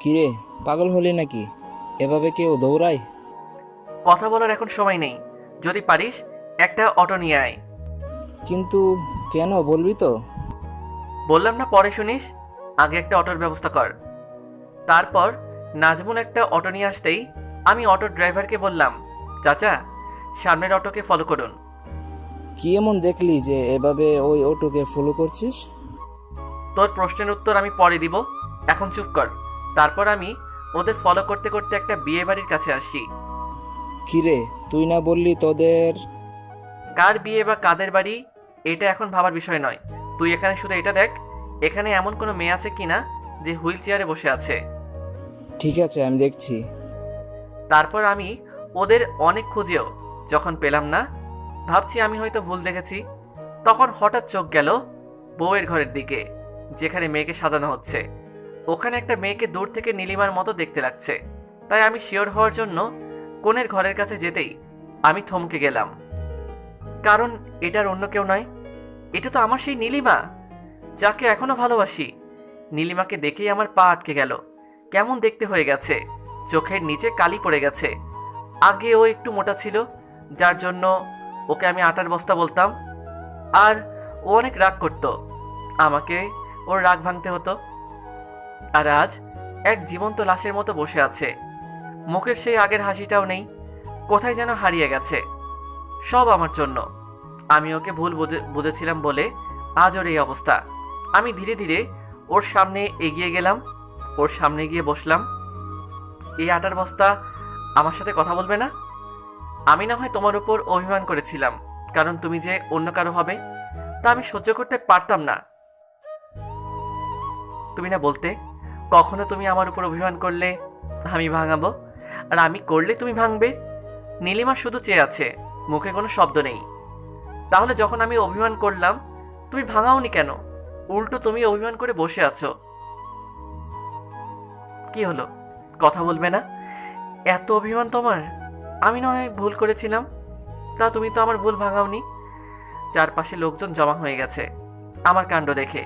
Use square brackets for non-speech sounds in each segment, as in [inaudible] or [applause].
কিরে পাগল হলি নাকি? এভাবে কেউ দৌড়ায়? কথা বলার এখন সময় নেই। যদি পারিস একটা অটো নিয়ে আয়। কিন্তু কেন বলবি তো? বললাম না পরে শুনিস। আগে একটা অটোর ব্যবস্থা কর। তারপর নাজমুল একটা অটো নিয়ে আসতেই আমি অটোর ড্রাইভারকে বললাম চাচা সামনের অটোকে ফলো করুন। কি এমন দেখলি যে এভাবে ওই অটোকে ফলো করছিস? তোর প্রশ্নের উত্তর আমি পরে দিব। এখন চুপ কর। তারপর আমি ওদের ফলো করতে করতে একটা বিয়ে বাড়ির কাছে আসি। কিরে তুই না বললি তোদের? কার বিয়ে বা কাদের বাড়ি এটা এখন ভাবার বিষয় নয়। তুই এখানে শুধু এটা দেখ এখানে এমন কোনো মেয়ে আছে কিনা যে হুইল চেয়ারে বসে আছে। ঠিক আছে আমি দেখছি। তারপর আমি ওদের অনেক খুঁজেও যখন পেলাম না ভাবছি আমি হয়তো ভুল দেখেছি তখন হঠাৎ চোখ গেল বউয়ের ঘরের দিকে যেখানে মেয়েকে সাজানো হচ্ছে। ওখানে একটা মেয়েকে দূর থেকে নীলিমার মতো দেখতে লাগছে। তাই আমি শিওর হওয়ার জন্য কোণের ঘরের কাছে যেতেই আমি থমকে গেলাম। কারণ এটার অন্য কেউ নয়, এটা তো আমার সেই নীলিমা, যাকে এখনও ভালোবাসি। নীলিমাকে দেখেই আমার পা আটকে গেল। কেমন দেখতে হয়ে গেছে, চোখের নিচে কালি পড়ে গেছে। আগে ও একটু মোটা ছিল, যার জন্য ওকে আমি আটার বস্তা বলতাম। আর ও অনেক রাগ করত। আমাকে ওর রাগ ভাঙতে হতো। আর আজ এক জীবন্ত লাশের মতো বসে আছে। মুখের সেই আগের হাসিটাও নেই। কোথায় যেন হারিয়ে গেছে। সব আমার জন্য। আমি ওকে ভুল বুঝে- বুঝেছিলাম বলে আজ ওর এই অবস্থা। আমি ধীরে ধীরে ওর সামনে এগিয়ে গেলাম, ওর সামনে গিয়ে বসলাম। এই আটার বস্তা আমার সাথে কথা বলবে না? আমি না হয় তোমার উপর অভিমান করেছিলাম, কারণ তুমি যে অন্য কারও হবে, তা আমি সহ্য করতে পারতাম না। তুমি না বলতে কখনো তুমি আমার উপর অভিমান করলে আমি ভাঙাবো? আর আমি করলে তুমি ভাঙবে? নীলিমা শুধু চেয়ে আছে, মুখে কোনো শব্দ নেই। তাহলে যখন আমি অভিমান করলাম, তুমি ভাঙাওনি কেন? উল্টো তুমি অভিমান করে বসে আছো। কি হলো? কথা বলবে না? এত অভিমান তোমার? আমি নয় ভুল করেছিলাম? তা তুমি তো আমার ভুল ভাঙাওনি। চারপাশে লোকজন জমা হয়ে গেছে। আমার কাণ্ড দেখে।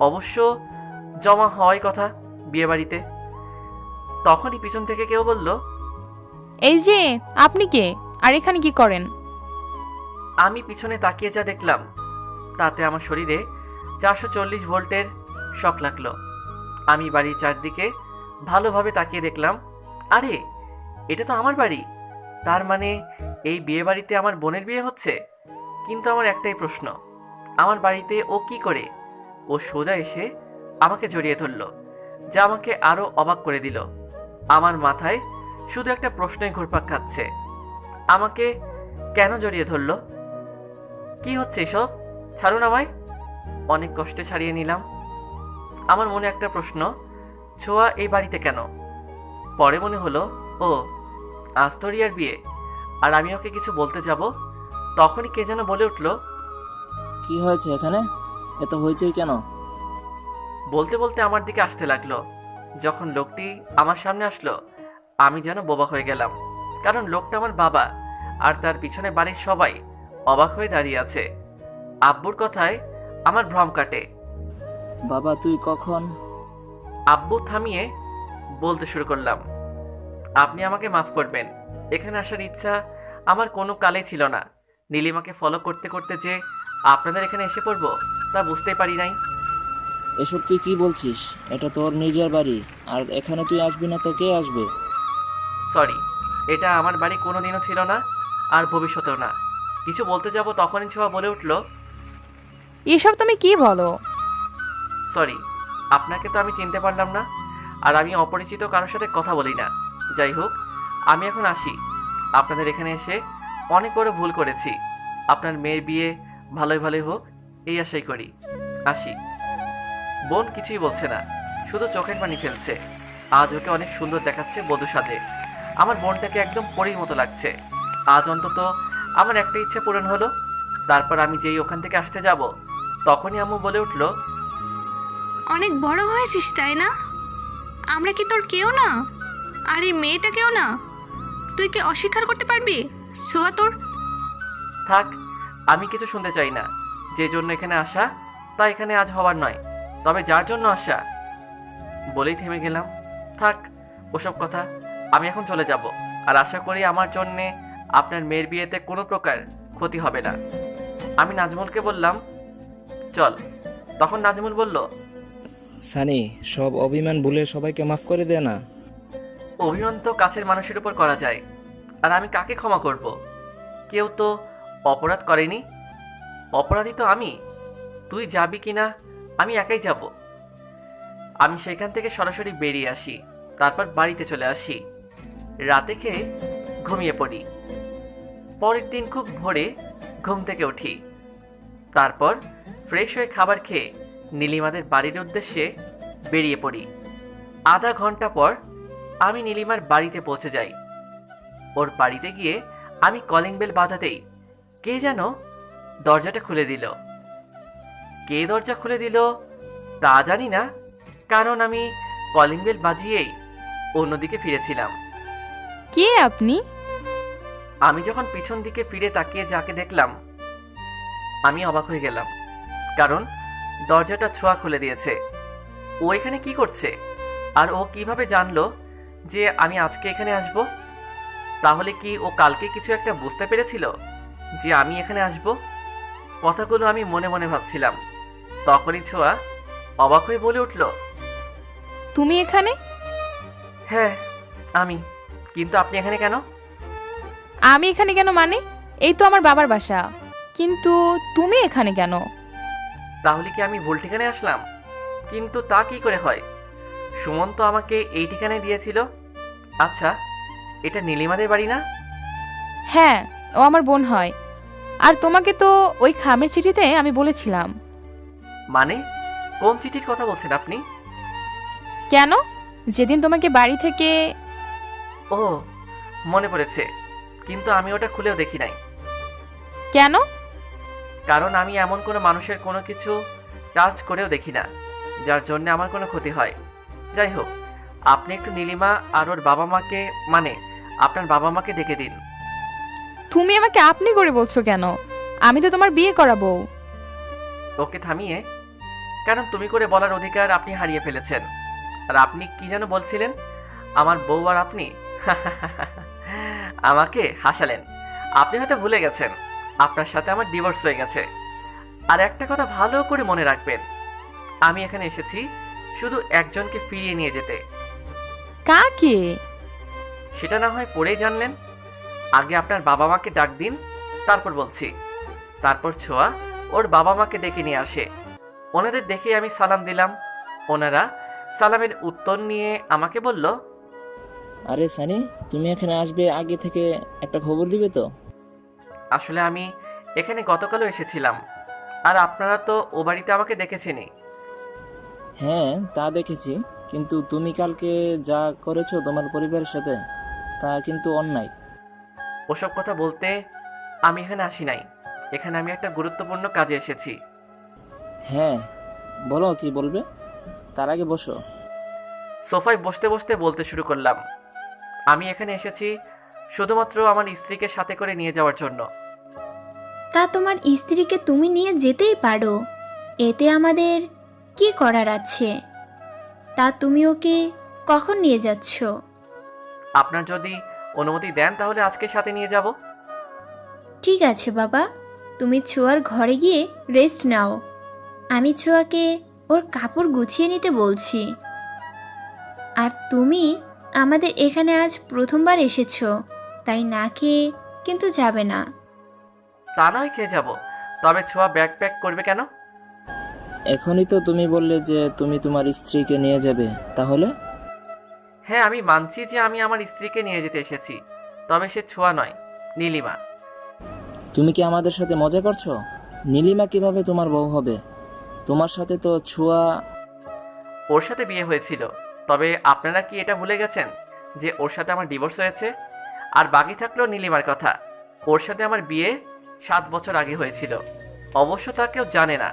অবশ্য জমা হওয়াই কথা। বিয়েবাড়িতে? তখনই পিছন থেকে কেউ বলল এই যে আপনি কে? আর এখানে কি করেন? আমি পিছনে তাকিয়ে যা দেখলাম তাতে আমার শরীরে চারশো চল্লিশ ভোল্টের শখ লাগল। আমি বাড়ির চারদিকে ভালোভাবে তাকিয়ে দেখলাম আরে এটা তো আমার বাড়ি। তার মানে এই বিয়ে বাড়িতে আমার বোনের বিয়ে হচ্ছে? কিন্তু আমার একটাই প্রশ্ন আমার বাড়িতে ও কি করে? ও সোজা এসে আমাকে জড়িয়ে ধরল। যা আমাকে আরও অবাক করে দিল। আমার মাথায় শুধু একটা প্রশ্নই ঘুরপাক খাচ্ছে। আমাকে কেন জড়িয়ে ধরলো? কি হচ্ছে এসব? ছাড়ুন আমায়। অনেক কষ্টে ছাড়িয়ে নিলাম। আমার মনে একটা প্রশ্ন, ছোঁয়া এই বাড়িতে কেন? পরে মনে হলো, ও আজ তো রিয়ার বিয়ে। আর আমি ওকে কিছু বলতে যাব, তখনই কে যেন বলে উঠল, কি হয়েছে এখানে? এত হয়েছে কেন? বলতে বলতে আমার দিকে আসতে লাগল। যখন লোকটি আমার সামনে আসলো আমি যেন বোবা হয়ে গেলাম। কারণ লোকটা আমার বাবা আর তার পিছনে বাড়ির সবাই অবাক হয়ে দাঁড়িয়ে আছে। আব্বুর কথায় আমার ভ্রম কাটে। বাবা তুই কখন? আব্বু থামিয়ে বলতে শুরু করলাম আপনি আমাকে মাফ করবেন। এখানে আসার ইচ্ছা আমার কোনো কালে ছিল না। নীলিমাকে ফলো করতে করতে যে আপনাদের এখানে এসে পড়ব তা বুঝতেই পারি নাই। এসব তুই কি বলছিস? এটা তোর নিজের বাড়ি আর এখানে তুই আসবি না তো কে আসবে? সরি এটা আমার বাড়ি কোনোদিনও ছিল না আর ভবিষ্যতেও না। কিছু বলতে যাব তখনই ছোঁয়া বলে উঠল এসব তুমি কি বলো? সরি আপনাকে তো আমি চিনতে পারলাম না আর আমি অপরিচিত কারোর সাথে কথা বলি না। যাই হোক আমি এখন আসি। আপনাদের এখানে এসে অনেক বড় ভুল করেছি। আপনার মেয়ের বিয়ে ভালোই ভালোই হোক এই আশাই করি। আসি। বোন কিছুই বলছে না। শুধু চোখের পানি ফেলছে। আজ ওকে অনেক সুন্দর দেখাচ্ছে বধূ সাজে। আমার বোনটাকে একদম পরীর মতো লাগছে। আজ অন্তত আমার একটা ইচ্ছে পূরণ হলো। তারপর আমি যেই ওখান থেকে আসতে যাব তখনই আম্মু বলে উঠল অনেক বড় হয়েছিস তাই না? আমরা কি তোর কেউ না? আর এই মেয়েটা কেউ না? তুই কি অস্বীকার করতে পারবি? ছোয়া তোর? থাক আমি কিছু শুনতে চাই না। যে জন্য এখানে আসা তা এখানে আজ হওয়ার নয়। তবে যার জন্য আসা বলেই থেমে গেলাম। থাক ওসব কথা আমি এখন চলে যাব। আর আশা করি আমার জন্যে আপনার মেয়ের বিয়েতে কোনো প্রকার ক্ষতি হবে না। আমি নাজমুলকে বললাম চল। তখন নাজমুল বলল সানি সব অভিমান ভুলে সবাইকে মাফ করে দে না। অভিমান তো কাছের মানুষের উপর করা যায় আর আমি কাকে ক্ষমা করব? কেউ তো অপরাধ করেনি? অপরাধী তো আমি। তুই যাবি কি না আমি একাই যাব। আমি সেখান থেকে সরাসরি বেরিয়ে আসি, তারপর বাড়িতে চলে আসি। রাতে খেয়ে ঘুমিয়ে পড়ি। পরের দিন খুব ভোরে ঘুম থেকে উঠি। তারপর ফ্রেশ হয়ে খাবার খেয়ে নীলিমাদের বাড়ির উদ্দেশ্যে বেরিয়ে পড়ি। আধা ঘণ্টা পর আমি নীলিমার বাড়িতে পৌঁছে যাই। ওর বাড়িতে গিয়ে আমি কলিং বেল বাজাতেই কে যেন দরজাটা খুলে দিল। কে দরজা খুলে দিল তা জানি না কারণ আমি কলিং বেল বাজিয়েই অন্যদিকে ফিরেছিলাম। কে আপনি? আমি যখন পিছন দিকে ফিরে তাকিয়ে যাকে দেখলাম আমি অবাক হয়ে গেলাম কারণ দরজাটা ছোঁয়া খুলে দিয়েছে। ও এখানে কি করছে? আর ও কীভাবে জানলো যে আমি আজকে এখানে আসব? তাহলে কি ও কালকে কিছু একটা বুঝতে পেরেছিল যে আমি এখানে আসব? কথাগুলো আমি মনে মনে ভাবছিলাম। তখনই ছোঁয়া অবাক হয়ে বলে উঠল তুমি এখানে? হ্যাঁ আমি। কিন্তু আপনি এখানে কেন? আমি এখানে কেন মানে? এই তো আমার বাবার বাসা। কিন্তু তুমি এখানে কেন? তাহলে কি আমি ভুল ঠিকানায় আসলাম? কিন্তু তা কি করে হয়? সুমন তো আমাকে এই ঠিকানায় দিয়েছিল। আচ্ছা এটা নীলিমাদের বাড়ি না? হ্যাঁ ও আমার বোন হয়। আর তোমাকে তো ওই খামের চিঠিতে আমি বলেছিলাম। মানে? কোন চিঠির কথা বলছেন আপনি? কেন? যেদিন তোমাকে বাড়ি থেকে ও মনে পড়েছে। কিন্তু আমি ওটা খুলেও দেখি নাই। কেন? কারণ আমি এমন কোনো মানুষের কোনো কিছু টাচ করেও দেখি না যার জন্য আমার কোনো ক্ষতি হয়। যাই হোক আপনি একটু নীলিমা আর ওর বাবা মাকে মানে আপনার বাবা মাকে ডেকে দিন। তুমি আমাকে আপনি করে বলছো কেন? আমি তো তোমার বিয়ে করাবো। ওকে থামিয়ে কারণ তুমি করে বলার অধিকার আপনি হারিয়ে ফেলেছেন। আর আপনি কি যেন বলছিলেন? আমার বউ আর আপনি? [laughs] আমাকে হাসালেন। আপনি হয়তো ভুলে গেছেন। আপনার সাথে আমার ডিভোর্স হয়ে গেছে। আর একটা কথা ভালো করে মনে রাখবেন। আমি এখানে এসেছি শুধু একজনকে ফিরিয়ে নিয়ে যেতে। কাকে? সেটা না হয় পরেই জানলেন। আগে আপনার বাবা মাকে ডাক দিন তারপর বলছি। তারপর ছোঁয়া ওর বাবা মাকে ডেকে নিয়ে আসে। ওনাদের দেখে আমি সালাম দিলাম। ওনারা সালামের উত্তর নিয়ে আমাকে বলল আরে সানি তুমি এখানে আসবে আগে থেকে একটা খবর দিবে তো? আসলে আমি এখানে গতকালও এসেছিলাম। আর আপনারা তো ও বাড়িতে আমাকে দেখেছেনই। হ্যাঁ তা দেখেছি। কিন্তু তুমি কালকে যা করেছ তোমার পরিবারের সাথে তা কিন্তু অন্যায়। ওসব কথা বলতে আমি এখানে আসি নাই। এখানে আমি একটা গুরুত্বপূর্ণ কাজে এসেছি। হ্যাঁ বলো কি বলবে? তার আগে বসো। সোফায় বসতে বসতে বলতে শুরু করলাম। আমি এখানে এসেছি শুধুমাত্র আমার স্ত্রীকে সাথে করে নিয়ে যাওয়ার জন্য। তা তোমার স্ত্রীকে তুমি নিয়ে যেতেই পারো। এতে আমাদের কি করার আছে? তা তুমি ওকে কখন নিয়ে যাচ্ছ? আপনার যদি অনুমতি দেন তাহলে আজকে সাথে নিয়ে যাব। ঠিক আছে বাবা। তুমি ছোঁয়ার ঘরে গিয়ে রেস্ট নাও। আমি ছোঁয়াকে ওর কাপড় গুছিয়ে নিতে বলছি। আর তুমি আমাদের এখানে আজ প্রথমবার এসেছ তাই না খেয়ে কিন্তু যাবে না। তা নয় খেয়ে যাব তবে ছোঁয়া ব্যাগ প্যাক করবে কেন? এখনই তো তুমি বললে যে তুমি তোমার স্ত্রীকে নিয়ে যাবে তাহলে? হ্যাঁ আমি মানছি যে আমি আমার স্ত্রীকে নিয়ে যেতে এসেছি তবে সে ছোঁয়া নয় নীলিমা। তুমি কি আমাদের সাথে মজা করছ? নীলিমা কীভাবে তোমার বউ হবে? তোমার সাথে তো ছুয়া ওর সাথে বিয়ে হয়েছিল তবে আপনারা কি এটা ভুলে গেছেন যে ওর সাথে আমার ডিভোর্স হয়েছে? আর বাকি থাকল নীলিমার কথা ওর সাথে আমার বিয়ে সাত বছর আগে হয়েছিল। অবশ্য তা কেউ জানে না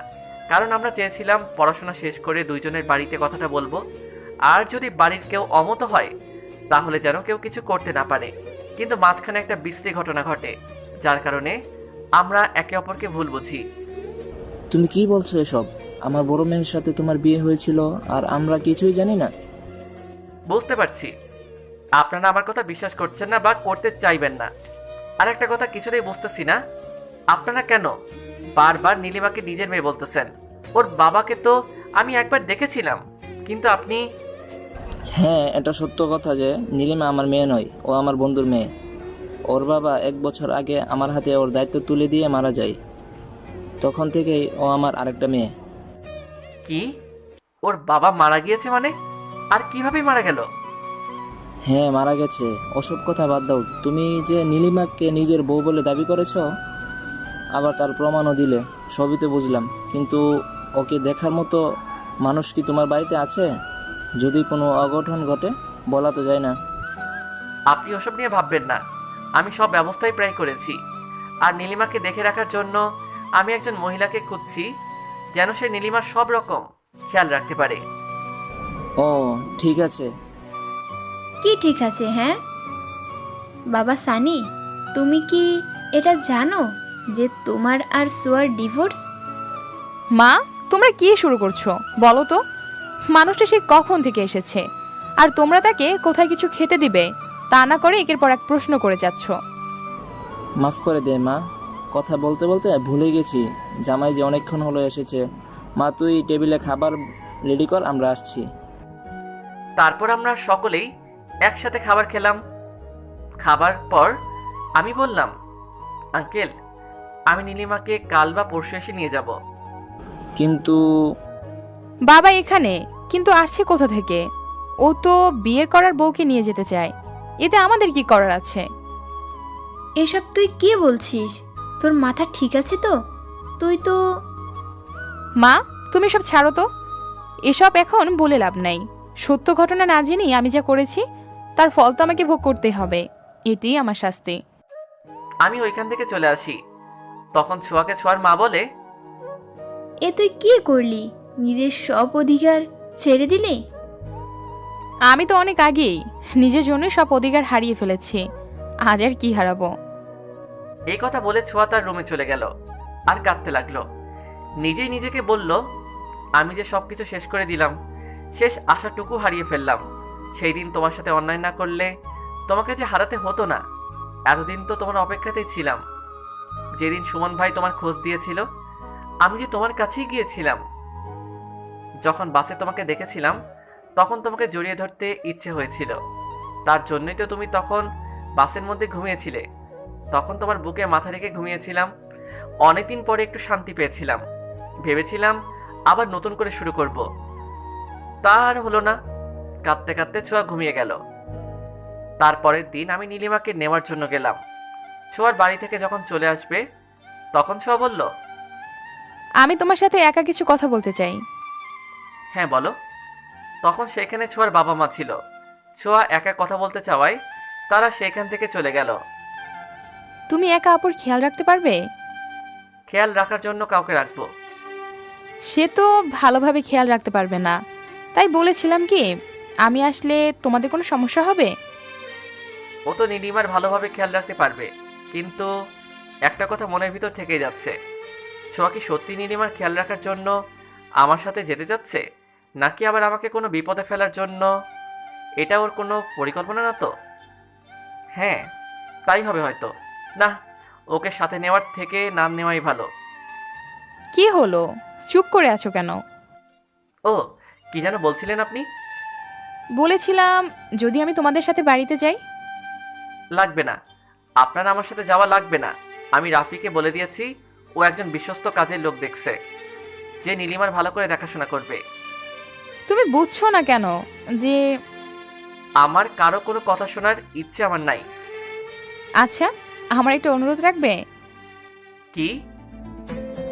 কারণ আমরা চেয়েছিলাম পড়াশোনা শেষ করে দুইজনের বাড়িতে কথাটা বলব। আর যদি বাড়ির কেউ অমত হয় তাহলে যেন কেউ কিছু করতে না পারে। কিন্তু মাঝখানে একটা বিশ্রী ঘটনা ঘটে যার কারণে আমরা একে অপরকে ভুল বুঝি। তুমি কি বলছো এসব? আমার বড় মেয়ের সাথে তোমার বিয়ে হয়েছিল আর আমরা কিছুই জানি না। বুঝতে পারছি। আপনারা আমার কথা বিশ্বাস করছেন না বা করতে চাইবেন না। আর একটা কথা কিছুতেই বুঝতেছি না। আপনারা কেন বারবার নীলিমাকে নিজের মেয়ে বলতেছেন? ওর বাবাকে তো আমি একবার দেখেছিলাম কিন্তু আপনি হ্যাঁ এটা সত্য কথা যে নীলিমা আমার মেয়ে নয় ও আমার বন্ধুর মেয়ে। ওর বাবা এক বছর আগে আমার হাতে ওর দায়িত্ব তুলে দিয়ে মারা যায়। তখন থেকেই ও আমার আরেকটা মেয়ে। কি? ওর বাবা মারা গিয়েছে মানে? আর কীভাবে মারা গেল? হ্যাঁ মারা গেছে। ওসব কথা বাদ দাও। তুমি যে নীলিমাকে নিজের বউ বলে দাবি করেছ আবার তার প্রমাণও দিলে। সবই তো বুঝলাম। কিন্তু ওকে দেখার মতো মানুষ কি তোমার বাড়িতে আছে? যদি কোনো অঘটন ঘটে বলা তো যায় না। আপনি ওসব নিয়ে ভাববেন না। আমি সব ব্যবস্থাই প্রায় করেছি। আর নীলিমাকে দেখে রাখার জন্য আমি একজন মহিলাকে খুঁজছি। যেন সে নীলিমার সব রকম খেয়াল রাখতে পারে। ও ঠিক আছে। কি ঠিক আছে হ্যাঁ? বাবা সানি তুমি কি এটা জানো যে তোমার আর সোয়ার ডিভোর্স? মা তোমরা কি শুরু করছ? বলো তো। মানুষটা সে কখন থেকে এসেছে? আর তোমরা তাকে কোথায় কিছু খেতে দিবে? তা না করে একের পর এক প্রশ্ন করে যাচ্ছ। মাফ করে দে মা। কথা বলতে বলতে ভুলে গেছি। জামাই যে অনেকক্ষণ হলো এসেছে। মা তুই টেবিলে খাবার রেডি কর আমরা আসছি। তারপর আমরা সকলেই একসাথে খাবার খেলাম। খাবার পর আমি বললাম আঙ্কেল আমি নীলিমাকে কাল বা পরশু এসে নিয়ে যাব। কিন্তু বাবা এখানে কিন্তু আসছে কোথা থেকে? ও তো বিয়ে করার বউকে নিয়ে যেতে চায়। এতে আমাদের কি করার আছে? এসব তুই কি বলছিস? তোর মাথা ঠিক আছে তো? তুই তো মা তুমি সব ছাড়ো তো। এসব এখন বলে লাভ নাই। সত্য ঘটনা না জেনেই আমি যা করেছি তার ফল তো আমাকে ভোগ করতে হবে। এটাই আমার শাস্তি। আমি ওইখান থেকে চলে আসি। তখন ছোঁয়াকে ছোঁয়ার মা বলে এ তুই কি করলি? নিজের সব অধিকার ছেড়ে দিলি? আমি তো অনেক আগেই নিজের জন্য সব অধিকার হারিয়ে ফেলেছি। আজ আর কি হারাবো? এই কথা বলে ছোঁয়া তার রুমে চলে গেল আর কাঁদতে লাগল। নিজেই নিজেকে বলল, আমি যে সব কিছু শেষ করে দিলাম, শেষ আশাটুকু হারিয়ে ফেললাম। সেই দিন তোমার সাথে অন্যায় না করলে তোমাকে যে হারাতে হতো না। এতদিন তো তোমার অপেক্ষাতেই ছিলাম। যেদিন সুমন ভাই তোমার খোঁজ দিয়েছিল, আমি যে তোমার কাছেই গিয়েছিলাম। যখন বাসে তোমাকে দেখেছিলাম, তখন তোমাকে জড়িয়ে ধরতে ইচ্ছে হয়েছিল। তার জন্যই তো তুমি তখন বাসের মধ্যে ঘুমিয়েছিলে। তখন তোমার বুকে মাথা রেখে ঘুমিয়েছিলাম। অনেকদিন পরে একটু শান্তি পেয়েছিলাম। ভেবেছিলাম আবার নতুন করে শুরু করব। তার হলো না। কাঁদতে কাঁদতে ছোঁয়া ঘুমিয়ে গেল। তারপরের দিন আমি নীলিমাকে নেওয়ার জন্য গেলাম। ছোঁয়ার বাড়ি থেকে যখন চলে আসবে তখন ছোঁয়া বলল আমি তোমার সাথে একা কিছু কথা বলতে চাই। হ্যাঁ বলো। তখন সেখানে ছোঁয়ার বাবা মা ছিল। ছোঁয়া একা কথা বলতে চাওয়ায় তারা সেখান থেকে চলে গেল। তুমি একা আপুর খেয়াল রাখতে পারবে? খেয়াল রাখার জন্য কাউকে রাখব। সে তো ভালোভাবে খেয়াল রাখতে পারবে না। তাই বলেছিলাম কি আমি আসলে তোমাদের কোনো সমস্যা হবে? ও তো নীলিমার ভালোভাবে খেয়াল রাখতে পারবে কিন্তু একটা কথা মনের ভিতর থেকেই যাচ্ছে। ছোঁয়া কি সত্যি নীলিমার খেয়াল রাখার জন্য আমার সাথে যেতে যাচ্ছে? নাকি আবার আমাকে কোনো বিপদে ফেলার জন্য? এটা ওর কোনো পরিকল্পনা না তো? হ্যাঁ তাই হবে হয়তো। না ওকে সাথে নেওয়ার থেকে নাম নেওয়াই ভালো। কি হলো? চুপ করে আছো কেন? ও কি যেন বলছিলেন আপনি? বলেছিলাম যদি আমি তোমাদের সাথে বাড়িতে যাই? লাগবে না। আপনার আমার সাথে যাওয়া লাগবে না। আমি রাফিকে বলে দিয়েছি ও একজন বিশ্বস্ত কাজের লোক দেখছে। যে নীলিমার ভালো করে দেখাশোনা করবে। তুমি বুঝছ না কেন যে আমার কারও কোনো কথা শোনার ইচ্ছে আমার নাই। আচ্ছা আমার একটা অনুরোধ রাখবে? কি?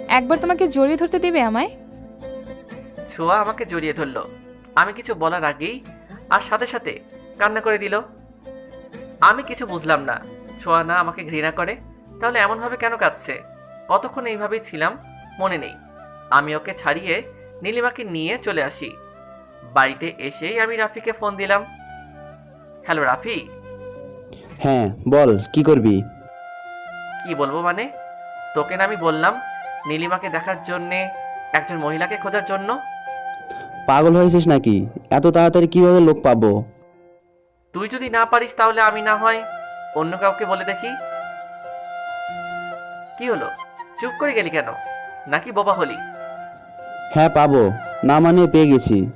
একবার তোমাকে জড়িয়ে ধরতে দিবে আমায়? ছোঁয়া আমাকে জড়িয়ে ধরলো। আমি কিছু বলার আগেই আর সাথে সাথে কান্না করে দিল। আমি কিছু বুঝলাম না। ছোঁয়া না আমাকে ঘৃণা করে। তাহলে এমনভাবে কেন কাঁদছে? কতক্ষণ এইভাবেই ছিলাম? মনে নেই। আমি ওকে ছাড়িয়ে নীলিমাকে নিয়ে চলে আসি। বাড়িতে এসেই আমি রাফিকে ফোন দিলাম। হ্যালো রাফি? হ্যাঁ বল কি করবি? কি বলব মানে? তোকে না আমি বললাম নীলিমাকে দেখার জন্যে একজন মহিলাকে খোঁজার জন্য? পাগল হয়েছিস নাকি? এত তাড়াতাড়ি কীভাবে লোক পাবো? তুই যদি না পারিস তাহলে আমি না হয় অন্য কাউকে বলে দেখি। কি হলো? চুপ করে গেলি কেন? নাকি বোবা হলি? হ্যাঁ পাবো। না মানে পেয়ে গেছি।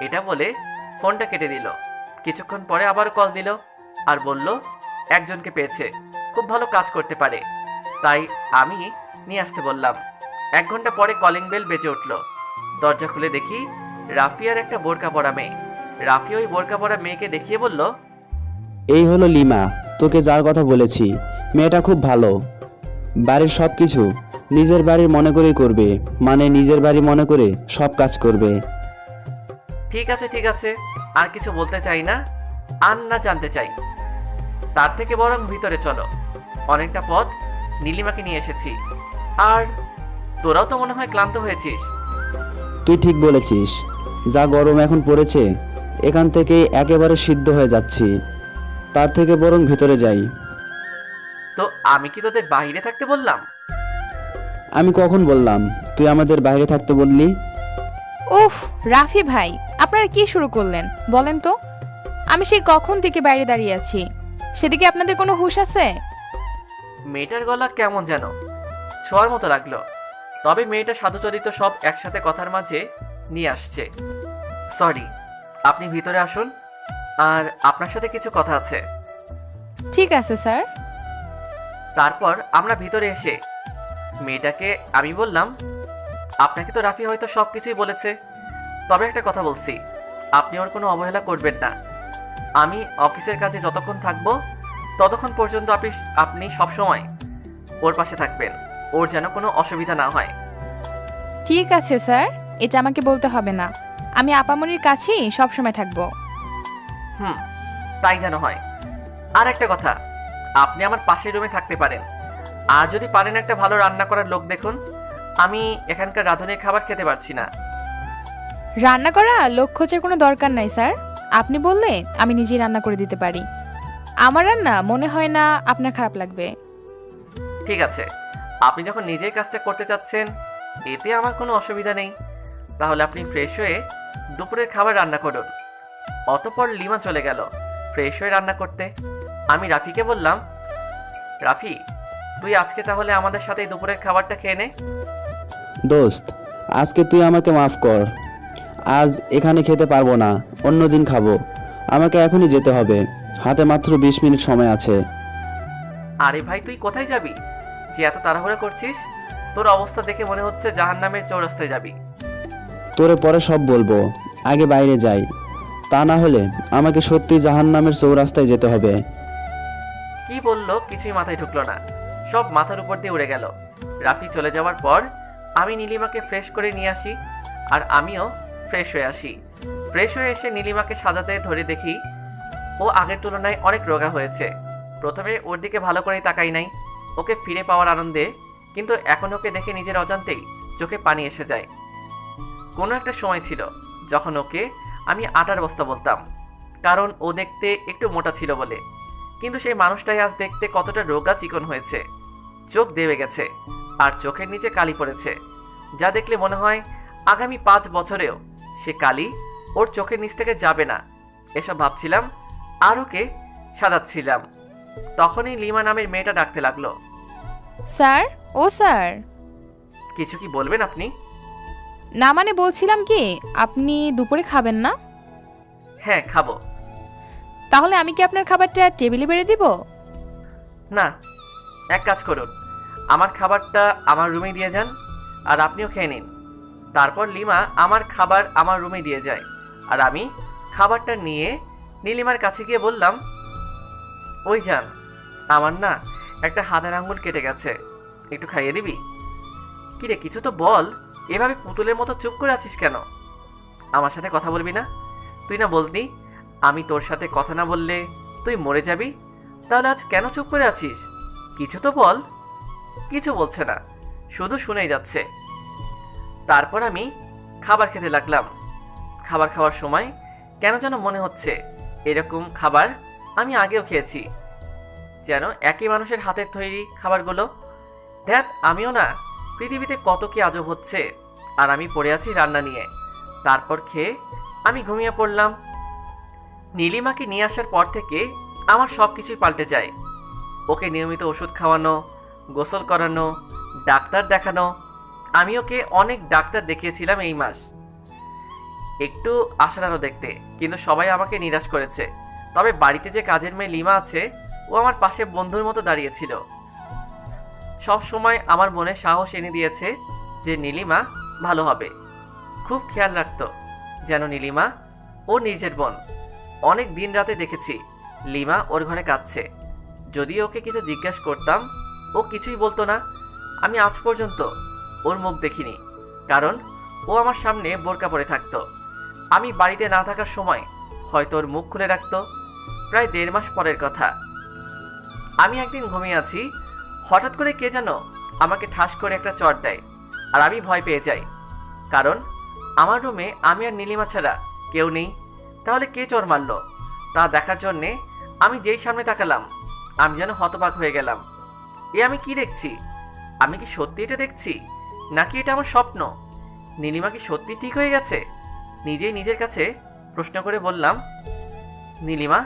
এটা বলে ফোনটা কেটে দিল। কিছুক্ষণ পরে আবার কল দিল আর বলল একজনকে পেয়েছে। খুব ভালো কাজ করতে পারে। তাই আমি নিয়ে আসতে বললাম। এক ঘণ্টা পরে কলিং বেল বেজে উঠল। দরজা খুলে দেখি রাফিয়ার একটা বোরকা পরা মেয়ে। রাফি ওই বোরকা পরা মেয়েকে দেখিয়ে বলল এই হলো লিমা তোকে যার কথা বলেছি মেয়েটা খুব ভালো। বাড়ির সব কিছু নিজের বাড়ির মনে করেই করবে মানে নিজের বাড়ি মনে করে সব কাজ করবে। ঠিক আছে ঠিক আছে আর কিছু বলতে চাই না আর না জানতে চাই। তার থেকে বরং ভিতরে চলো। অনেকটা পথ নীলিমাকে নিয়ে এসেছি। আর তোরাও তো মনে হয় ক্লান্ত হয়েছিস। তুই ঠিক বলেছিস। যা গরম এখন পড়েছে এখান থেকে একেবারে সিদ্ধ হয়ে যাচ্ছি। তার থেকে বরং ভিতরে যাই। তো আমি কি তোদের বাইরে থাকতে বললাম? আমি কখন বললাম? তুই আমাদের বাইরে থাকতে বললি? উফ রাফি ভাই আপনারা কি শুরু করলেন? বলেন তো। আমি সেই কখন থেকে বাইরে দাঁড়িয়ে আছি? সেদিকে আপনাদের কোনো হুঁশ আছে? মেয়েটার গলা কেমন যেন? ছোঁয়ার মতো লাগল। তবে মেয়েটা সাধুচরিত সব একসাথে কথার মাঝে নিয়ে আসছে। সরি আপনি ভিতরে আসুন। আর আপনার সাথে কিছু কথা আছে। ঠিক আছে স্যার। তারপর আমরা ভিতরে এসে মেয়েটাকে আমি বললাম আপনাকে তো রাফি হয়তো সব কিছুই বলেছে। তবে একটা কথা বলছি। আপনি ওর কোনো অবহেলা করবেন না। আমি অফিসের কাজে যতক্ষণ থাকব ততক্ষণ পর্যন্ত আপনি আপনি সবসময় ওর পাশে থাকবেন। ওর যেন কোনো অসুবিধা না হয়। ঠিক আছে স্যার। এটা আমাকে বলতে হবে না। আমি আপামনির কাছেই সবসময় থাকব। হুম তাই যেন হয়। আর একটা কথা আপনি আমার পাশের রুমে থাকতে পারেন। আর যদি পারেন একটা ভালো রান্না করার লোক দেখুন। আমি এখানকার রাঁধুনির খাবার খেতে পারছি না। রান্না করা লোক খোঁজার কোনো দরকার নাই স্যার। আপনি বললে আমি নিজেই রান্না করে দিতে পারি। আমার রান্না মনে হয় না আপনার খারাপ লাগবে। ঠিক আছে আপনি যখন নিজেই কাজটা করতে চাচ্ছেন এতে আমার কোনো অসুবিধা নেই। তাহলে আপনি ফ্রেশ হয়ে দুপুরের খাবার রান্না করুন। অতপর লিমা চলে গেল ফ্রেশ হয়ে রান্না করতে। আমি রাফিকে বললাম রাফি তুই আজকে তাহলে আমাদের সাথে দুপুরের খাবারটা খেয়ে নে। দোস্ত আজকে তুই আমাকে মাফ কর। আজ এখানে খেতে পারব না অন্য দিন খাব। আমাকে এখনই যেতে হবে। হাতে মাত্র বিশ মিনিট সময় আছে। আরে ভাই তুই কোথায় যাবি? যে এত তাড়াহুড়া করছিস তোর অবস্থা দেখে মনে হচ্ছে জাহান্নামের চৌরাস্তায় যাবি। তোরে পরে সব বলব। আগে বাইরে যাই। তা না হলে আমাকে সত্যি জাহান নামের চৌরাস্তায় যেতে হবে। কি বলল কিছুই মাথায় ঢুকলো না। সব মাথার উপর দিয়ে উড়ে গেল। রাফি চলে যাওয়ার পর আমি নীলিমাকে ফ্রেশ করে নিয়ে আসি আর আমিও ফ্রেশ হয়ে আসি। ফ্রেশ হয়ে এসে নীলিমাকে সাজাতে ধরে দেখি ও আগের তুলনায় অনেক রোগা হয়েছে। প্রথমে ওর দিকে ভালো করেই তাকাই নাই। ওকে ফিরে পাওয়ার আনন্দে, কিন্তু এখন ওকে দেখে নিজের অজান্তেই চোখে পানি এসে যায়। কোনো একটা সময় ছিল যখন ওকে আমি আটার বস্তা বলতাম, কারণ ও দেখতে একটু মোটা ছিল বলে। কিন্তু সেই মানুষটাই আজ দেখতে কতটা রোগা চিকন হয়েছে। চোখ দেবে গেছে, আর চোখের নিচে কালি পড়েছে। যা দেখলে মনে হয় আগামী পাঁচ বছরেও সে কালি ওর চোখের নিচ থেকে যাবে না। এসব ভাবছিলাম আর ওকে সাজাচ্ছিলাম। তখনই লিমা নামের মেয়েটা ডাকতে লাগল। স্যার? ও স্যার। কিছু কি বলবেন আপনি? না মানে বলছিলাম কি আপনি দুপুরে খাবেন না? হ্যাঁ খাব। তাহলে আমি কি আপনার খাবারটা টেবিলে বেড়ে দিব? না এক কাজ করুন। আমার খাবারটা আমার রুমে দিয়ে যান আর আপনিও খেয়ে নিন। তারপর লিমা আমার খাবার আমার রুমে দিয়ে যায় আর আমি খাবারটা নিয়ে নীলিমার কাছে গিয়ে বললাম, ওই যান, আমার না একটা হাতের আঙুল কেটে গেছে, একটু খাইয়ে দিবি? কিরে, কিছু তো বল, এভাবে পুতুলের মতো চুপ করে আছিস কেন? আমার সাথে কথা বলবি না? তুই না বলতি, আমি তোর সাথে কথা না বললে তুই মরে যাবি? তাহলে আজ কেন চুপ করে আছিস? কিছু তো বল। কিছু বলছে না, শুধু শুনেই যাচ্ছে। তারপর আমি খাবার খেতে লাগলাম। খাবার খাওয়ার সময় কেন যেন মনে হচ্ছে এরকম খাবার আমি আগেও খেয়েছি। যেন একই মানুষের হাতের তৈরি খাবারগুলো। দেখ, আমিও না, পৃথিবীতে কত কি আজব হচ্ছে। আর আমি পড়ে আছি রান্না নিয়ে। তারপর খেয়ে আমি ঘুমিয়ে পড়লাম। নীলিমাকে নিয়ে আসার পর থেকে আমার সব কিছুই পাল্টে যায়। ওকে নিয়মিত ওষুধ খাওয়ানো, গোসল করানো, ডাক্তার দেখানো। আমি ওকে অনেক ডাক্তার দেখিয়েছিলাম এই মাস। একটু আশার দেখতে, কিন্তু সবাই আমাকে নিরাশ করেছে। তবে বাড়িতে যে কাজের মেয়ে লিমা আছে, ও আমার পাশে বন্ধুর মতো দাঁড়িয়েছিল। সব সময় আমার মনে সাহস এনে দিয়েছে যে নীলিমা ভালো হবে। খুব খেয়াল রাখত যেন নীলিমা ও নিজের বোন। অনেক দিন রাতে দেখেছি লিমা ওর ঘরে কাঁদছে। যদি ওকে কিছু জিজ্ঞেস করতাম, ও কিছুই বলতো না। আমি আজ পর্যন্ত ওর মুখ দেখিনি, কারণ ও আমার সামনে বোরকা পরে থাকতো। আমি বাড়িতে না থাকার সময় হয়তো ওর মুখ খুলে রাখতো। প্রায় দেড় মাস পরের কথা। আমি একদিন ঘুমিয়ে আছি, হঠাৎ করে কে যেন আমাকে ঠাস করে একটা চট দেয়, আর আমি ভয় পেয়ে যাই। কারণ আমার রুমে আমি আর নীলিমা ছাড়া কেউ নেই। তাহলে কে চোর মারলো? তা দেখার জন্যে আমি যেই সামনে তাকালাম, আমি যেন হতবাক হয়ে গেলাম। এ আমি কি দেখছি? আমি কি সত্যি এটা দেখছি? নাকি এটা আমার স্বপ্ন? নীলিমা কি সত্যি ঠিক হয়ে গেছে? নিজেই নিজের কাছে প্রশ্ন করে বললাম নীলিমা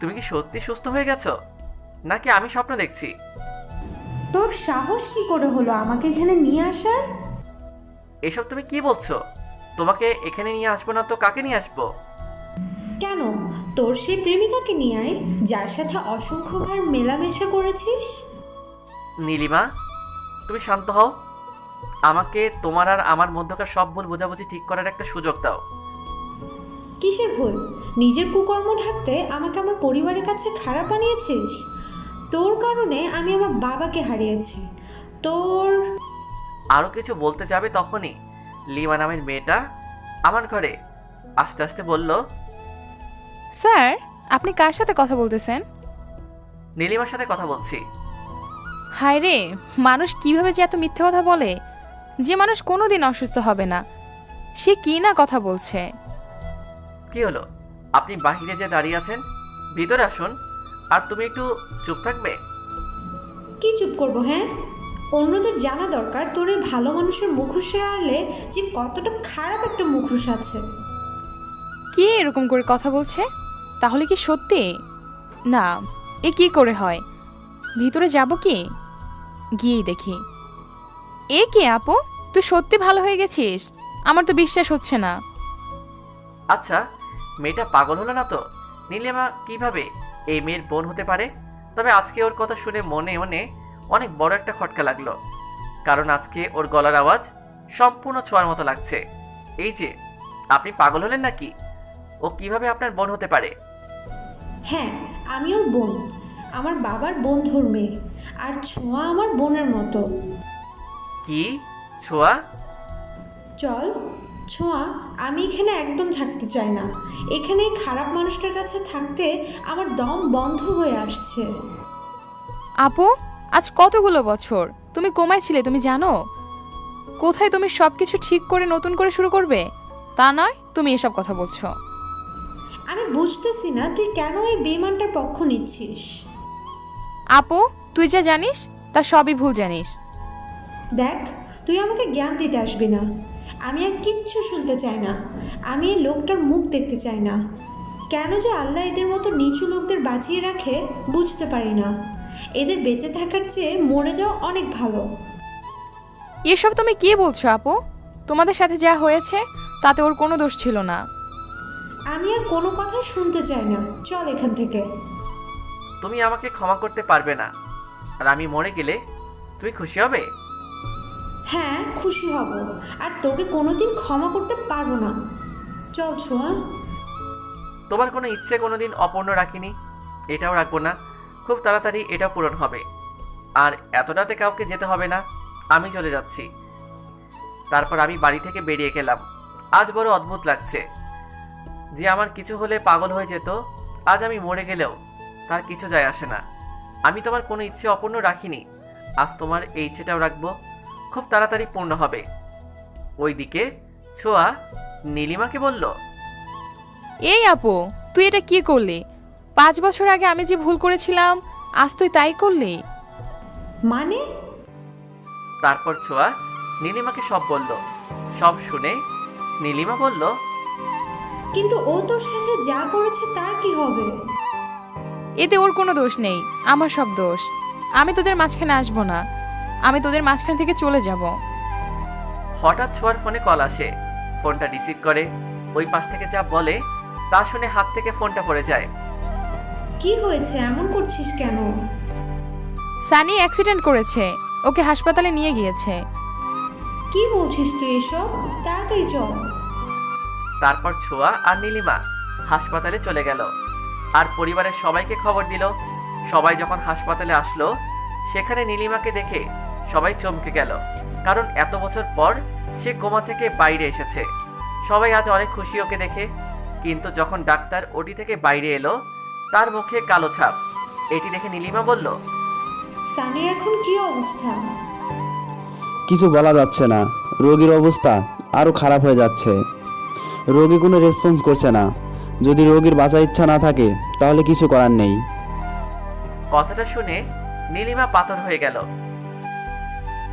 তুমি কি সত্যি সুস্থ হয়ে গেছো? নাকি আমি স্বপ্ন দেখছি? তোর সাহস কি করে হলো আমাকে এখানে নিয়ে আসার? এসব তুমি কি বলছো? তোমাকে এখানে নিয়ে আসব না তো কাকে নিয়ে আসব? কেন? তোর সেই প্রেমিকাকে নিয়ে আয় যার সাথে অসংখ্যবার মেলামেশা করেছিস? নীলিমা তুমি শান্ত হও। আমাকে তোমার আর আমার মধ্যকার সব ভুল বোঝাবুঝি ঠিক করার একটা সুযোগ দাও। কিসের ভুল? নিজের কুকর্ম ঢাকতে আমাকে আমার পরিবারের কাছে খারাপ বানিয়েছিস? তোর কারণে আমি আমার বাবাকে হারিয়েছি। তোর আরও কিছু বলতে যাবে তখনই। লিমা নামের মেয়েটা আমার ঘরে আস্তে আস্তে বলল স্যার আপনি কার সাথে কথা বলতেছেন? নীলিমার সাথে কথা বলছি। হায় রে মানুষ কীভাবে যে এত মিথ্যে কথা বলে? যে মানুষ কোনো দিন অসুস্থ হবে না। সে কি না কথা বলছে? কি হলো? আপনি বাহিরে যে দাঁড়িয়ে আছেন ভিতরে আসুন আর তুমি একটু চুপ থাকবে? কি চুপ করব হ্যাঁ? অন্যদের জানা দরকার তোর এই ভালো মানুষের মুখোশের আড়ালে যে কতটা খারাপ একটা মুখোশ আছে। কে এরকম করে কথা বলছে? তাহলে কি সত্যি? না এ কি করে হয়? ভিতরে যাব কি? গিয়েই দেখি। এ কে আপু? তুই সত্যি ভালো হয়ে গেছিস? আমার তো বিশ্বাস হচ্ছে না। আচ্ছা মেয়েটা পাগল হলো না তো? নীলিমা কীভাবে এই মেয়ের বোন হতে পারে? তবে আজকে ওর কথা শুনে মনে মনে অনেক বড় একটা খটকা লাগল। কারণ আজকে ওর গলার আওয়াজ সম্পূর্ণ ছোঁয়ার মতো লাগছে। এই যে আপনি পাগল হলেন নাকি? ও কীভাবে আপনার বোন হতে পারে? হ্যাঁ আমি ওর বোন। আমার বাবার বন্ধুর মেয়ে। আর ছোঁয়া আমার বোনের মতো। কি? ছোঁয়া? চল ছোঁয়া আমি এখানে একদম থাকতে চাই না। এখানে এই খারাপ মানুষটার কাছে থাকতে আমার দম বন্ধ হয়ে আসছে। আপু আজ কতগুলো বছর? তুমি কোমায় ছিলে তুমি জানো? কোথায় তুমি সব কিছু ঠিক করে নতুন করে শুরু করবে? তা নয় তুমি এসব কথা বলছো। আমি বুঝতেছি না তুই কেন এই বেমানটার পক্ষ নিচ্ছিস? আপু তুই যা জানিস তা সবই ভুল জানিস। দেখ তুই আমাকে জ্ঞান দিতে আসবি না। আমি আর কিচ্ছু শুনতে চাই না। আমি এই লোকটার মুখ দেখতে চাই না। কেন যে আল্লাহ এদের মতো নিচু লোকদের বাঁচিয়ে রাখে বুঝতে পারি না। এদের বেঁচে থাকার চেয়ে মরে যাওয়া অনেক ভালো। এসব তুমি কি বলছো আপু? তোমাদের সাথে যা হয়েছে তাতে ওর কোনো দোষ ছিল না। আমি আর কোনো কথা শুনতে চাই না। চল এখান থেকে। তুমি আমাকে ক্ষমা করতে পারবে না। আর আমি মরে গেলে তুমি খুশি হবে? হ্যাঁ খুশি হব। আর তোকে কোনোদিন ক্ষমা করতে পারব না। চল, ছোঁয়া। তোমার কোনো ইচ্ছে কোনোদিন অপূর্ণ রাখিনি? এটাও রাখব না। খুব তাড়াতাড়ি এটা পূরণ হবে। আর এতটাতে কাউকে যেতে হবে না। আমি চলে যাচ্ছি। তারপর আমি বাড়ি থেকে বেরিয়ে গেলাম। আজ বড় অদ্ভুত লাগছে। যে আমার কিছু হলে পাগল হয়ে যেত, আজ আমি মরে গেলেও তার কিছু যায় আসে না। আমি তোমার কোনো ইচ্ছে অপূর্ণ রাখিনি। আজ তোমার এই ইচ্ছেটাও রাখব। খুব তাড়াতাড়ি পূর্ণ হবে। ওইদিকে ছোয়া নীলিমাকে বলল এই আপু তুই এটা কি করলি? পাঁচ বছর আগে আমি যে ভুল করেছিলাম আজ তুই তাই করলি? মানে? তারপর ছোয়া নীলিমাকে সব বলল। সব শুনে নীলিমা বলল কিন্তু ও তোর সাথে যা করেছে তার কি হবে? এতে ওর কোনো দোষ নেই আমার সব দোষ। আমি তোদের মাঝখানে আসব না। আমি তোদের মাঝখান থেকে চলে যাব। হঠাৎ ছোঁয়ার ফোনে কল আসে। ফোনটা রিসিভ করে ওই পাশ থেকে যা বলে তা শুনে হাত থেকে ফোনটা পড়ে যায়। কি হয়েছে? এমন করছিস কেন? সানি অ্যাক্সিডেন্ট করেছে। ওকে হাসপাতালে নিয়ে গিয়েছে। কি বলছিস তুই এসব? তাড়াতাড়ি চল। তারপর ছোঁয়া আর নীলিমা হাসপাতালে চলে গেল। আর পরিবারের সবাইকে খবর দিল সবাই যখন হাসপাতালে আসলো সেখানে নীলিমাকে দেখে সবাই চমকে গেল। কারণ এত বছর পর সে কোমা থেকে বাইরে এসেছে। সবাই আজ অনেক খুশি ওকে দেখে। কিন্তু যখন ডাক্তার ওটি থেকে বাইরে এলো তার মুখে কালো ছাপ। এটি দেখে নীলিমা বলল সানির এখন কি অবস্থা? কিছু বলা যাচ্ছে না। রোগীর অবস্থা আরও খারাপ হয়ে যাচ্ছে। রোগী কোনো রেসপন্স করছে না। যদি রোগীর বাঁচার ইচ্ছা না থাকে তাহলে কিছু করার নেই। কথাটা শুনে নীলিমা পাথর হয়ে গেল।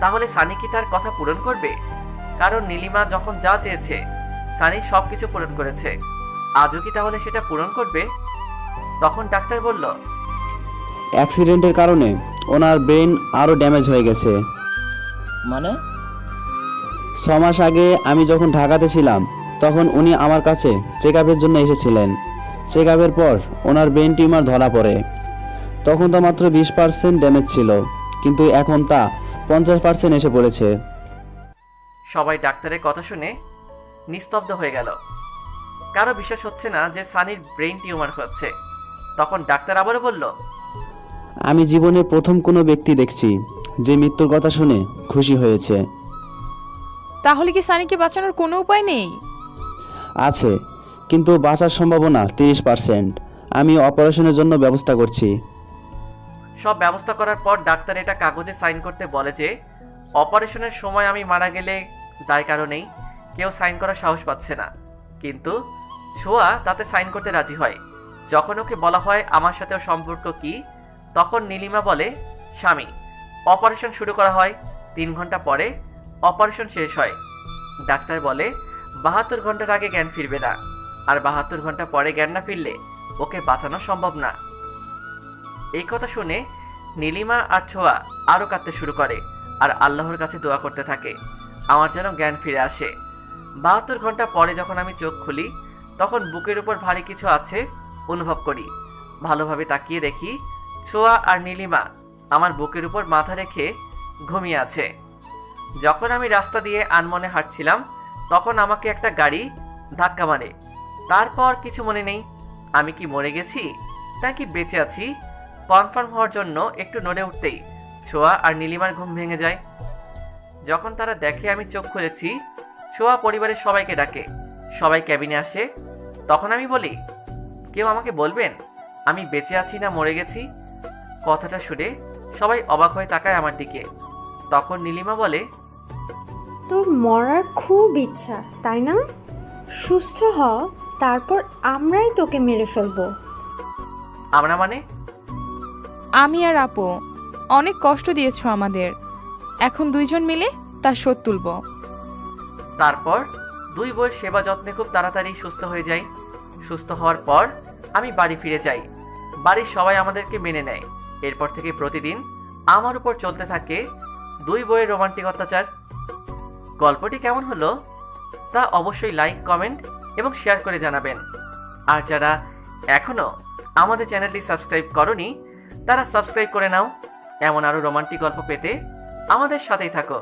তাহলে সানি কি তার কথা পূরণ করবে? কারণ নীলিমা যখন যা চেয়েছে সানি সব কিছু পূরণ করেছে। আজও কি তাহলে সেটা পূরণ করবে? তখন ডাক্তার বলল অ্যাক্সিডেন্টের কারণে ওনার ব্রেন আরও ড্যামেজ হয়ে গেছে। মানে? ছ মাস আগে আমি যখন ঢাকাতে ছিলাম তখন উনি আমার কাছে চেক আপের জন্য এসেছিলেন। চেক আপের পর ওনার ব্রেন টিউমার ধরা পড়ে। তখন তো মাত্র বিশ পার্সেন্ট ড্যামেজ ছিল কিন্তু এখন তা পঞ্চাশ পার্সেন্ট এসে পড়েছে। সবাই ডাক্তারের কথা শুনে নিস্তব্ধ হয়ে গেল। কারও বিশ্বাস হচ্ছে না যে সানির ব্রেন টিউমার হচ্ছে। তখন ডাক্তার আবারও বলল আমি জীবনে প্রথম কোনো ব্যক্তি দেখছি যে মৃত্যুর কথা শুনে খুশি হয়েছে। তাহলে কি সানিকে বাঁচানোর কোনো উপায় নেই? আছে কিন্তু বাঁচার সম্ভাবনা তিরিশ পার্সেন্ট আমি অপারেশনের জন্য ব্যবস্থা করছি। সব ব্যবস্থা করার পর ডাক্তার এটা কাগজে সাইন করতে বলে যে, অপারেশনের সময় আমি মারা গেলে দায় কারণেই কেউ সাইন করার সাহস পাচ্ছে না। কিন্তু ছোঁয়া তাতে সাইন করতে রাজি হয়। যখন ওকে বলা হয় আমার সাথে সম্পর্ক কি, তখন নীলিমা বলে, স্বামী, অপারেশন শুরু করা হয় তিন ঘণ্টা পরে, অপারেশন শেষ হয়। ডাক্তার বলে, বাহাত্তর ঘণ্টার আগে জ্ঞান ফিরবে না, আর বাহাত্তর ঘণ্টা পরে জ্ঞান না ফিরলে ওকে বাঁচানো সম্ভব না। এই কথা শুনে নীলিমা আর ছোঁয়া আরও কাঁদতে শুরু করে আর আল্লাহর কাছে দোয়া করতে থাকে। আমার যেন জ্ঞান ফিরে আসে। বাহাত্তর ঘণ্টা পরে যখন আমি চোখ খুলি, তখন বুকের উপর ভারী কিছু আছে অনুভব করি। ভালোভাবে তাকিয়ে দেখি ছোঁয়া আর নীলিমা আমার বুকের উপর মাথা রেখে ঘুমিয়ে আছে। যখন আমি রাস্তা দিয়ে আনমনে হাঁটছিলাম, তখন আমাকে একটা গাড়ি ধাক্কা মারে। তারপর কিছু মনে নেই। আমি কি মরে গেছি, নাকি বেঁচে আছি? কনফার্ম হওয়ার জন্য একটু নড়ে উঠতেই ছোঁয়া আর নীলিমার ঘুম ভেঙে যায়। যখন তারা দেখে আমি চোখ খুলেছি ছোঁয়া পরিবারের সবাইকে ডাকে। সবাই ক্যাবিনে আসে। তখন আমি বলি কেউ আমাকে বলবেন? আমি বেঁচে আছি না মরে গেছি? কথাটা শুনে সবাই অবাক হয়ে তাকায় আমার দিকে। তখন নীলিমা বলে তোর মরার খুব ইচ্ছা তাই না? সুস্থ হ তারপর আমরাই তোকে মেরে ফেলব। আমরা মানে? আমি আর আপু অনেক কষ্ট দিয়েছ আমাদের। এখন দুইজন মিলে তার শোধ তুলব। তারপর দুই বইয়ের সেবা যত্নে খুব তাড়াতাড়ি সুস্থ হয়ে যাই। সুস্থ হওয়ার পর আমি বাড়ি ফিরে যাই। বাড়ির সবাই আমাদেরকে মেনে নেয়। এরপর থেকে প্রতিদিন আমার উপর চলতে থাকে দুই বইয়ের রোমান্টিক অত্যাচার। গল্পটি কেমন হলো তা অবশ্যই লাইক, কমেন্ট এবং শেয়ার করে জানাবেন। আর যারা এখনও আমাদের চ্যানেলটি সাবস্ক্রাইব করনি তারা সাবস্ক্রাইব করে নাও। এমন আরও রোমান্টিক গল্প পেতে আমাদের সাথেই থাকো।